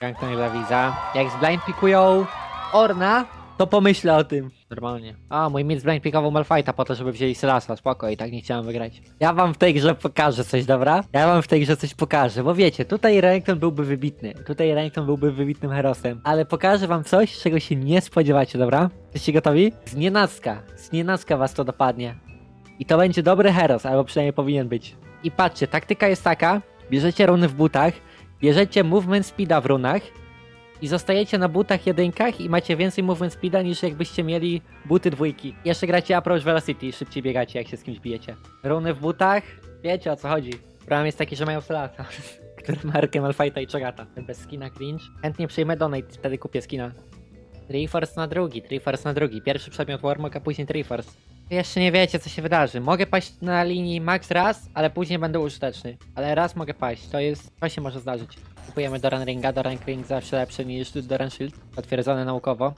Piękna dla widza. Jak z blind pikują Orna, to pomyślę o tym. Normalnie. A, mój mid z blind pikował Malfighta po to, żeby wzięli Sylasa. Spoko, i tak nie chciałem wygrać. Ja wam w tej grze pokażę coś, dobra? Ja wam w tej grze coś pokażę, bo wiecie, tutaj Renekton byłby wybitny. Tutaj Renekton byłby wybitnym herosem. Ale pokażę wam coś, czego się nie spodziewacie, dobra? Jesteście gotowi? Z nienacka. Z nienacka was to dopadnie. I to będzie dobry heros, albo przynajmniej powinien być. I patrzcie, taktyka jest taka, bierzecie runy w butach, bierzecie movement speeda w runach i zostajecie na butach jedynkach i macie więcej movement speeda niż jakbyście mieli buty dwójki. Jeszcze gracie approach velocity, szybciej biegacie jak się z kimś bijecie. Runy w butach, wiecie o co chodzi. Problem jest taki, że mają Solata, który ma Arkę Malfighta i Chogata. Bez skina cringe. Chętnie przyjmę donate, wtedy kupię skina. Triforce na drugi, Triforce na drugi. Pierwszy przedmiot Warmog, a później Triforce. Jeszcze nie wiecie, co się wydarzy. Mogę paść na linii max raz, ale później będę użyteczny. Ale raz mogę paść, to jest... To się może zdarzyć. Kupujemy Doran Ringa, Doran Ring zawsze lepszy niż Doran Shield. Potwierdzone naukowo.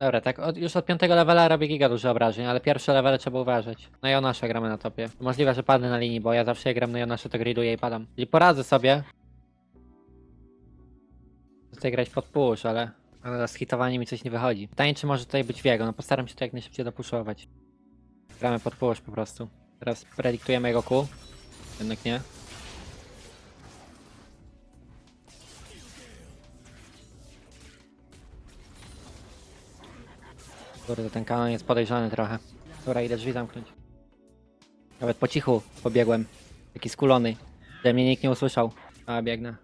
Dobra, tak od, już od piątego levela robię giga dużo obrażeń, ale pierwsze levele trzeba uważać. No i Jonasza gramy na topie. Możliwe, że padnę na linii, bo ja zawsze jak gram na Jonasza to griduję i padam. Czyli poradzę sobie. Tutaj grać pod push, ale... Ale z hitowaniem mi coś nie wychodzi. Pytanie, czy może tutaj być Viego. No postaram się to jak najszybciej dopuszować. Gramy pod push po prostu. Teraz prediktujemy jego Q. Jednak nie. Kurde, ten kanon jest podejrzany trochę. Dobra, idę drzwi zamknąć. Nawet po cichu pobiegłem. Taki skulony. Że mnie nikt nie usłyszał. A, biegnę.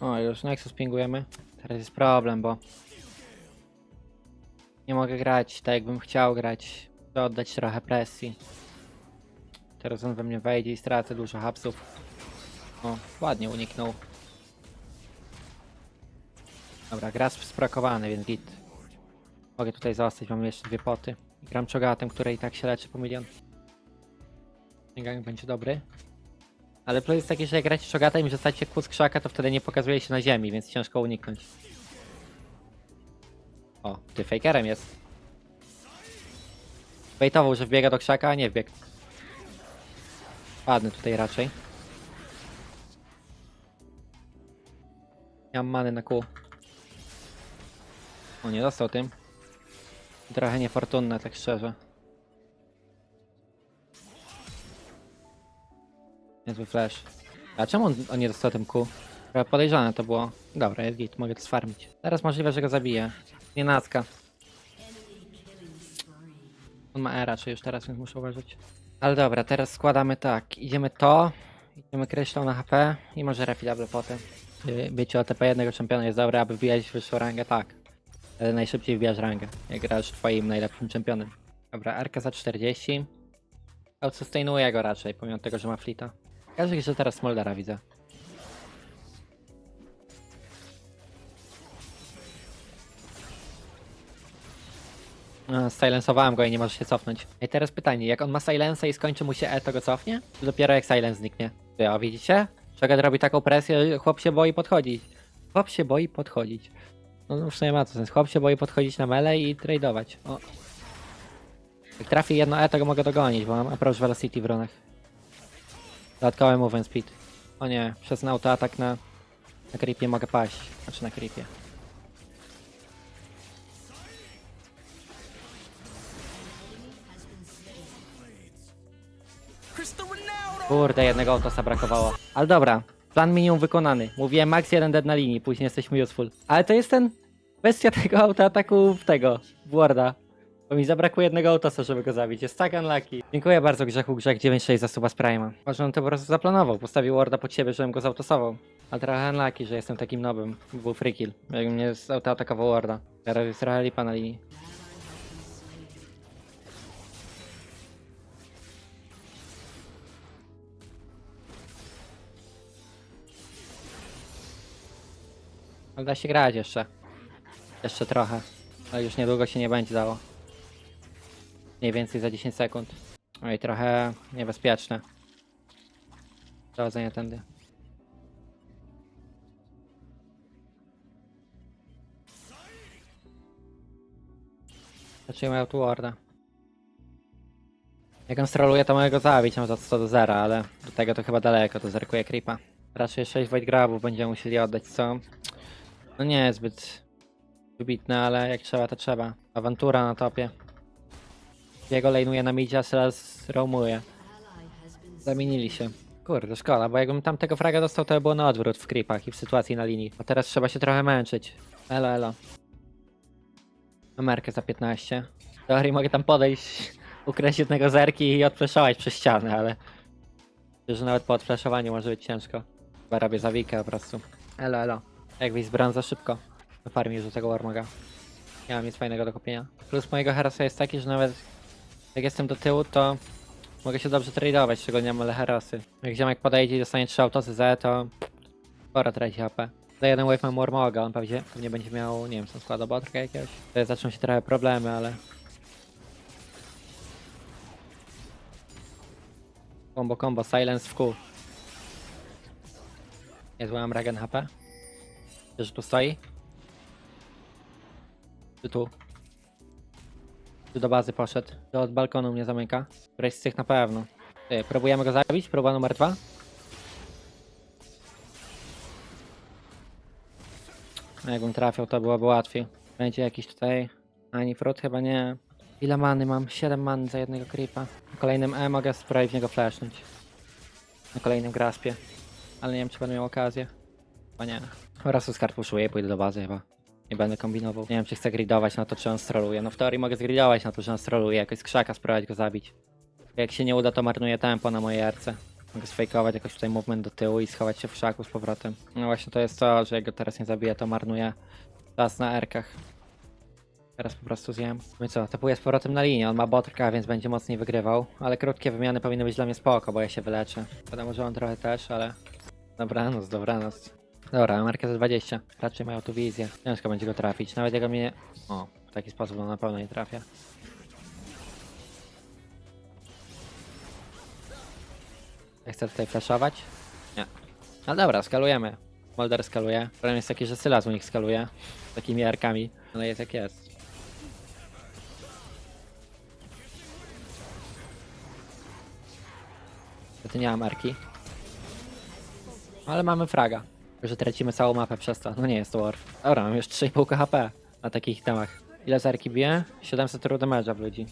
O, już Nexus pingujemy. Teraz jest problem, bo... Nie mogę grać tak, jakbym chciał grać. Chcę oddać trochę presji. Teraz on we mnie wejdzie i stracę dużo hapsów. O, ładnie uniknął. Dobra, gra sprakowany, więc git. Mogę tutaj zostać, mam jeszcze dwie poty. Gram czogatem, który i tak się leczy po milion. Ten gang będzie dobry. Ale plus jest taki, że jak gracie czogatem i rzucacie kłód krzaka, to wtedy nie pokazuje się na ziemi, więc ciężko uniknąć. O, ty fakerem jest. Bejtował, że wbiega do krzaka, a nie wbiegł. Padnę tutaj raczej. Mam many na kół. O, nie dostał tym. Trochę niefortunne, tak szczerze. Niezły flash. A czemu on, on nie dostał tym kół? Podejrzane to było. Dobra, jest git, mogę to sfarmić. Teraz możliwe, że go zabiję. Nie nacka. On ma E raczej już teraz, więc muszę uważać. Ale dobra, teraz składamy tak. Idziemy to, idziemy kreślą na HP i może refilable potem. Wie- Wiecie, OTP jednego czempiona jest dobre, aby wbijać wyższą rangę, tak. Ale najszybciej wbijasz rangę, jak grasz twoim najlepszym czempionem. Dobra, Arka za 40. Outsustainuje go raczej, pomimo tego, że ma flita. Każdy grze teraz Smoldera widzę. Silensowałem go i nie może się cofnąć. I teraz pytanie, jak on ma silensa i skończy mu się E, to go cofnie? Czy dopiero jak silence zniknie? Ty, a widzicie? Czegat robi taką presję, chłop się boi podchodzić. Chłop się boi podchodzić. No, no w sumie ma to sens. Chłop się boi podchodzić na mele i tradeować. O. Jak trafi jedno E, to go mogę dogonić, bo mam approach velocity w runach. Dodatkowy movement speed. O nie, przez autoatak na, na creepie mogę paść. Znaczy na creepie. Kurde, jednego autosa brakowało. Ale dobra, plan minimum wykonany. Mówiłem max jeden dead na linii, później jesteśmy useful. Ale to jest ten bestia tego autoataku w tego, w Warda. Bo mi zabrakło jednego autosa, żeby go zabić. Jest tak unlucky. Dziękuję bardzo Grzechu Grzech 96 za suba z Prime'a. Może on to po prostu zaplanował. Postawił Warda pod siebie, żebym go zautosował. Ale trochę unlucky, że jestem takim nobem. Był free kill. Jak mnie zautoatakował Warda. Teraz jest trochę lipa na linii. Ale da się grać jeszcze. Jeszcze trochę. Ale już niedługo się nie będzie dało. Mniej więcej za 10 sekund. Oj, trochę niebezpieczne. Prowadzenie tędy. Zaczynamy Outwarda. Jak on stroluje, to mogę go zabić, mam za 100 do 0, ale do tego to chyba daleko, to zerkuje creepa. Raczej 6 Void Grabów będziemy musieli oddać, co? No nie jest zbyt wybitne, ale jak trzeba, to trzeba. Awantura na topie. Jego lejnuje na midzie, a teraz roamuje. Zamienili się. Kurde, szkoda, bo jakbym tamtego fraga dostał, to by było na odwrót w creepach i w sytuacji na linii. A teraz trzeba się trochę męczyć. Elo, elo. Amerkę za 15. W teorii mogę tam podejść, ukraść jednego zerki i odflaszować przez ścianę, ale... Myślę, że nawet po odflaszowaniu może być ciężko. Chyba robię zawikę po prostu. Elo, elo. Jak wyjść z bran za szybko. Do farmi już do tego Warmoga. Nie mam nic fajnego do kupienia. Plus mojego herasa jest taki, że nawet jak jestem do tyłu, to mogę się dobrze tradeować, szczególnie mam herosy. Jak ziomek podejdzie i dostanie 3 autosy Z, to sporo traci HP. Za jeden wave mam Warmoga, on pewnie, pewnie będzie miał, nie wiem, co składa botrka jakiegoś. To zaczną się trochę problemy, ale... Combo, combo, silence w kół. Niezły mam regen HP. Że tu stoi? Czy tu? Czy do bazy poszedł? Czy od balkonu mnie zamyka? Któreś z tych na pewno. Ty, próbujemy go zabić? Próba numer dwa? No, Jakbym trafiał, to byłoby łatwiej. Będzie jakiś tutaj... Ani frut? Chyba nie. Ile many mam? 7 man za jednego creepa. Na kolejnym E mogę spróbować w niego flashnąć. Na kolejnym graspie. Ale nie wiem, czy będę miał okazję. Chyba nie. Oraz z kart puszuję i pójdę do bazy chyba. Nie będę kombinował. Nie wiem, czy chcę gridować na to, czy on stroluje. No w teorii mogę zgridować na to, że on stroluje. Jakoś z krzaka spróbować go zabić. Jak się nie uda, to marnuję tempo na mojej arce. Mogę sfejkować jakoś tutaj movement do tyłu i schować się w krzaku z powrotem. No właśnie to jest to, że jak go teraz nie zabiję, to marnuję czas na erkach. Teraz po prostu zjem. No i co, tapuję z powrotem na linię. On ma botrka, więc będzie mocniej wygrywał. Ale krótkie wymiany powinny być dla mnie spoko, bo ja się wyleczę. Wiadomo, że on trochę też, ale... Dobranoc, dobranoc. Dobra, za 20. Raczej mają tu wizję. Ciężko będzie go trafić. Nawet jego mnie... O, w taki sposób on na pewno nie trafia. Ja chcę tutaj flashować? Nie. No dobra, skalujemy. Molder skaluje. Problem jest taki, że Sylas u nich skaluje. Z takimi arkami. No jest jak jest. Niestety nie mam arki. Ale mamy fraga. Że tracimy całą mapę przez to. No nie jest to Warf. Dobra, mam już 3,5 HP na takich temach. Ile z arki bije? 700 true damage'a w ludzi.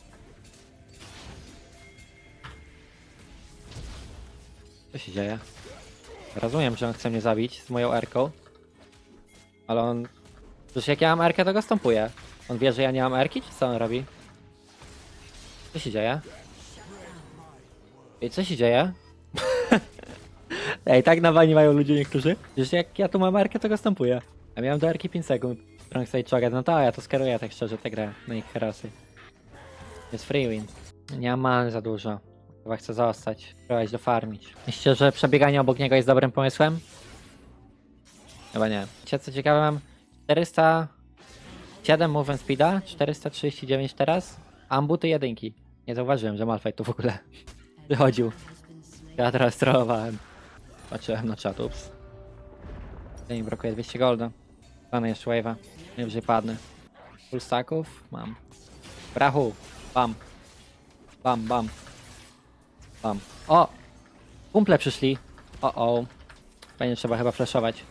Co się dzieje? Rozumiem, że on chce mnie zabić z moją erką. Ale on... Przecież jak ja mam erkę, to go stąpuję. On wie, że ja nie mam erki, czy co on robi? Co się dzieje? Ej, co się dzieje? Ej, tak na wani mają ludzie niektórzy. Przecież jak ja tu mam erkę, to go stąpuję. A miałem do erki 5 sekund. Strong side chogat, no to ja to skeruję tak szczerze tę grę na ich herosy. Jest free win. Nie mam za dużo. Chyba chcę zostać. Próbować dofarmić. Myślicie, że przebieganie obok niego jest dobrym pomysłem? Chyba nie. Wiecie co ciekawe mam? 407 movement speeda, 439 teraz. Ambuty jedynki. Nie zauważyłem, że Malfight tu w ogóle wychodził. Ja teraz trollowałem. Patrzyłem na czat, ups. To mi brakuje 200 golda. Mamy jeszcze wave'a. Najwyżej padnę. Full stacków? Mam. Brachu! Bam. Bam, bam. Bam. O! Kumple przyszli. O, o. Fajnie trzeba chyba flashować.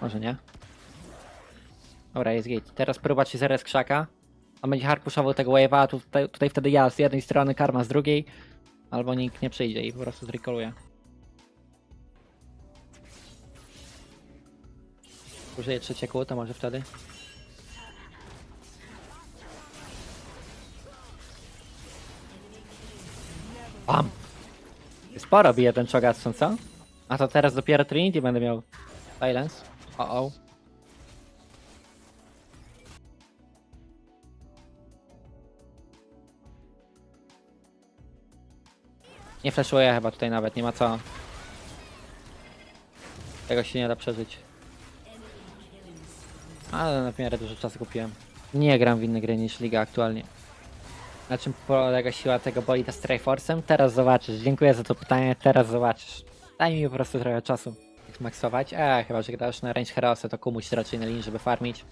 Może nie? Dobra, jest git. Teraz próbować się zerę z krzaka. On będzie hard pushował tego wave'a, a tutaj, tutaj wtedy ja z jednej strony, karma z drugiej. Albo nikt nie przyjdzie i po prostu zrekoluje. Użyję trzecie kół, to może wtedy. Bam! Sporo bije ten Chogatsun, co? A to teraz dopiero Trinity będę miał. Silence. O, o. Nie flashuję chyba tutaj nawet, nie ma co. Tego się nie da przeżyć. Ale na miarę dużo czasu kupiłem. Nie gram w inne gry niż Liga aktualnie. Na czym polega siła tego bolida z? Teraz zobaczysz. Dziękuję za to pytanie, teraz zobaczysz. Daj mi po prostu trochę czasu. Jak maksować? E, chyba, że grasz na range Herosy, to kumuś raczej na linii, żeby farmić.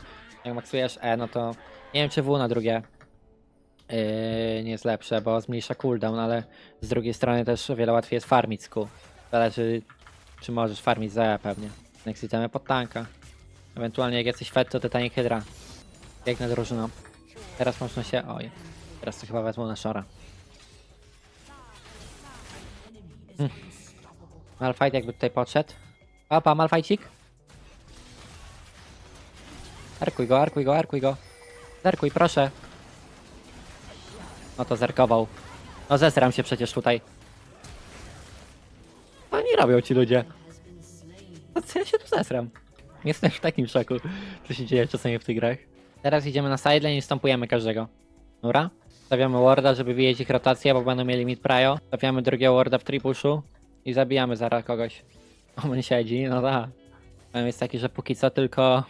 Jak maksujesz E, no to nie wiem czy W na drugie yy, nie jest lepsze, bo zmniejsza cooldown, ale z drugiej strony też o wiele łatwiej jest farmić Q. Zależy, czy możesz farmić za E pewnie. Next idziemy pod tanka. Ewentualnie jak jesteś fed, to Titanic Hydra. Piękna drużyna. Teraz można się... Oj. Teraz to chyba wezmą na Shora. Hmm. Malfight jakby tutaj podszedł. Opa, Malfajcik. Arkuj go, arkuj go, arkuj go. Zerkuj, proszę. No to zerkował. No zesram się przecież tutaj. Co oni robią ci ludzie? No co ja się tu zesram? Jestem w takim szoku, co się dzieje czasami w tych grach. Teraz idziemy na sideline i stąpujemy każdego. Dobra? Stawiamy warda, żeby wyjeść ich rotację, bo będą mieli mid prio. Stawiamy drugiego warda w tripuszu i zabijamy zaraz kogoś. On siedzi, no tak. Problem jest taki, że póki co tylko...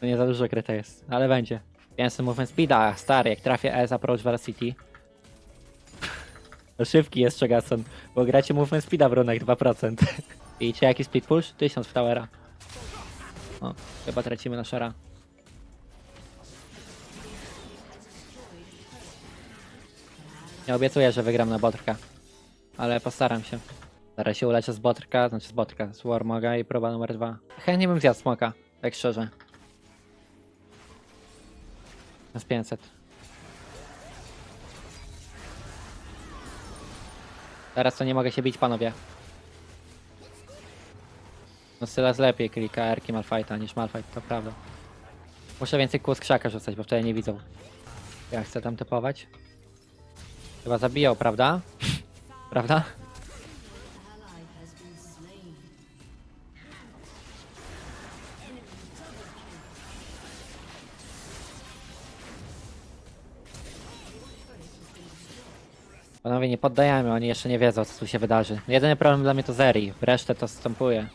To nie za dużo kryte jest, ale będzie. Więcej movement speeda, stary, jak trafię S approach velocity. To szybki jest Czegason, bo gracie movement speeda w runach 2%. Widzicie jaki split push? 1000 w towera. O, chyba tracimy na szara. Nie obiecuję, że wygram na botrka. Ale postaram się. Zaraz się uleczę z botrka, znaczy z botrka, z Warmoga i próba numer dwa. Chętnie bym zjadł smoka, tak szczerze. Z 500. Teraz to nie mogę się bić, panowie. No Sylas lepiej klika Erki Malfighta niż Malfight, to prawda. Muszę więcej kłus krzaka rzucać, bo wtedy nie widzą. Ja chcę tam typować. Chyba zabijał, prawda? prawda? Panowie, nie poddajemy, oni jeszcze nie wiedzą, co tu się wydarzy. Jedyny problem dla mnie to Zeri, resztę to stąpuje.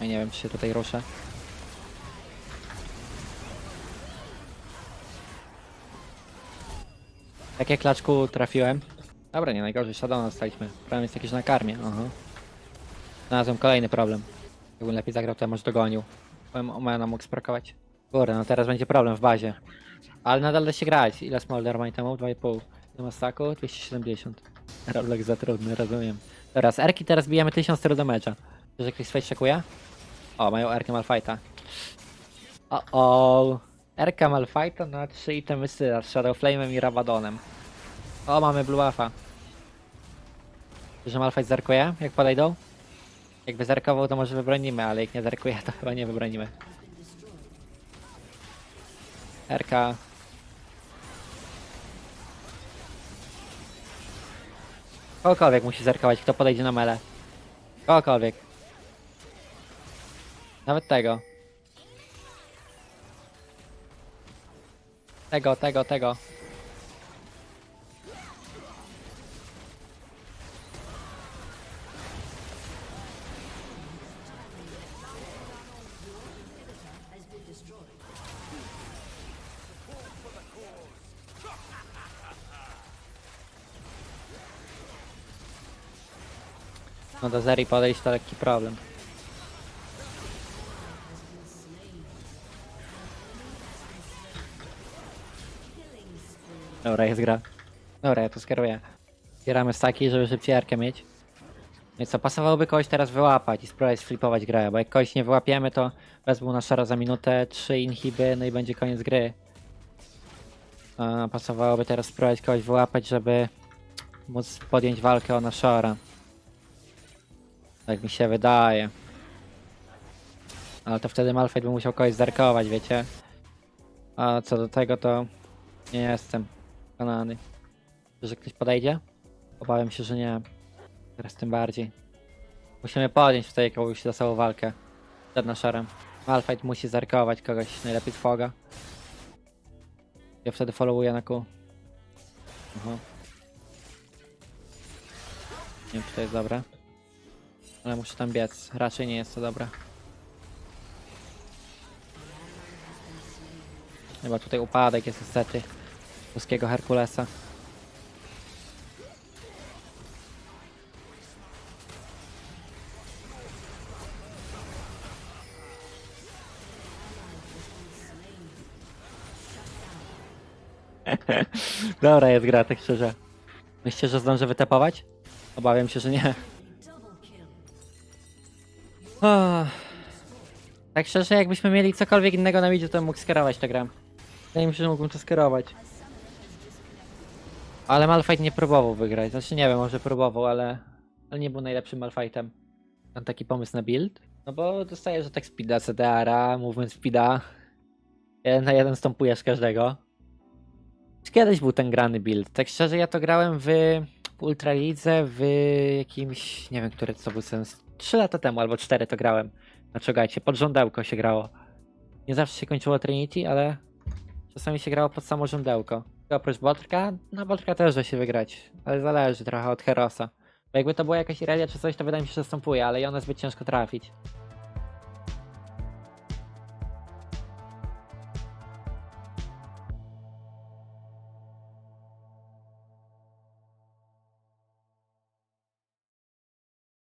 Ja nie wiem, czy się tutaj ruszę. Jakie klaczku trafiłem? Dobra, nie najgorzej, Shadow dostaliśmy. Problem jest jakiś na karmie, aha. Znalazłem kolejny problem. Jakbym lepiej zagrał, to ja może dogonił. Powiem, Omena mógł sprakować. Kurde, no teraz będzie problem w bazie. Ale nadal da się grać. Ile Smolder ma itemów? 2,5. Ile ma stacku? 270. Rolex za trudny, rozumiem. Teraz Erki teraz bijemy 1000 stylu damage'a. Że ktoś switch szykuje? O, mają Erkę Malfighta. O, o. Erka Malfighta na 3 itemy Syra z Shadow Flame'em i Rabadonem. O, mamy Blue Alpha. Że Malfight zerkuje, jak podejdą? Jakby zerkował, to może wybronimy, ale jak nie zerkuje, to chyba nie wybronimy. Erka. Kogokolwiek musi zerkować, kto podejdzie na mele. Kogokolwiek. Nawet tego. Tego, tego, tego. No do Zeri podejść to lekki problem. Dobra, jest gra. Dobra, ja to skieruję. Zbieramy staki, żeby szybciej arkę mieć. I co, pasowałoby kogoś teraz wyłapać i spróbować flipować grę, bo jak kogoś nie wyłapiemy, to wezmą na szara za minutę, trzy inhiby, no i będzie koniec gry. A pasowałoby teraz spróbować kogoś wyłapać, żeby móc podjąć walkę o naszora. Tak mi się wydaje. Ale to wtedy Malfight by musiał kogoś zerkować, wiecie? A co do tego, to nie jestem przekonany. Że ktoś podejdzie? Obawiam się, że nie. Teraz tym bardziej. Musimy podjąć tutaj jakąś zasałą walkę. Przed naszorem. Malfight musi zerkować kogoś, najlepiej Foga. Ja wtedy followuję na Q. Aha. Nie wiem, czy to jest dobre. Ale muszę tam biec. Raczej nie jest to dobre. Chyba tutaj upadek jest niestety polskiego Herkulesa. Dobra jest gra, tak szczerze. Myślicie, że zdążę wytepować? Obawiam się, że nie. Ah. Tak szczerze, jakbyśmy mieli cokolwiek innego na widziu, to bym mógł skierować tę grę. Wydaje mi się, że mógłbym to skierować. Ale Malfight nie próbował wygrać. Znaczy nie wiem, może próbował, ale, ale nie był najlepszym Malfightem. Mam taki pomysł na build. No bo dostajesz attack speeda, CDR-a, movement speeda. Jeden na jeden stąpujesz każdego. Kiedyś był ten grany build. Tak szczerze, ja to grałem w Ultralidze, w jakimś, nie wiem, który to był sens. 3 lata temu albo 4 to grałem. Na czekajcie, pod żądełko się grało. Nie zawsze się kończyło Trinity, ale czasami się grało pod samo żądełko. Oprócz Botrka, no Botrka też da się wygrać, ale zależy trochę od Herosa. Bo jakby to była jakaś Irelia czy coś, to wydaje mi się, że stąpuje, ale ją zbyt ciężko trafić.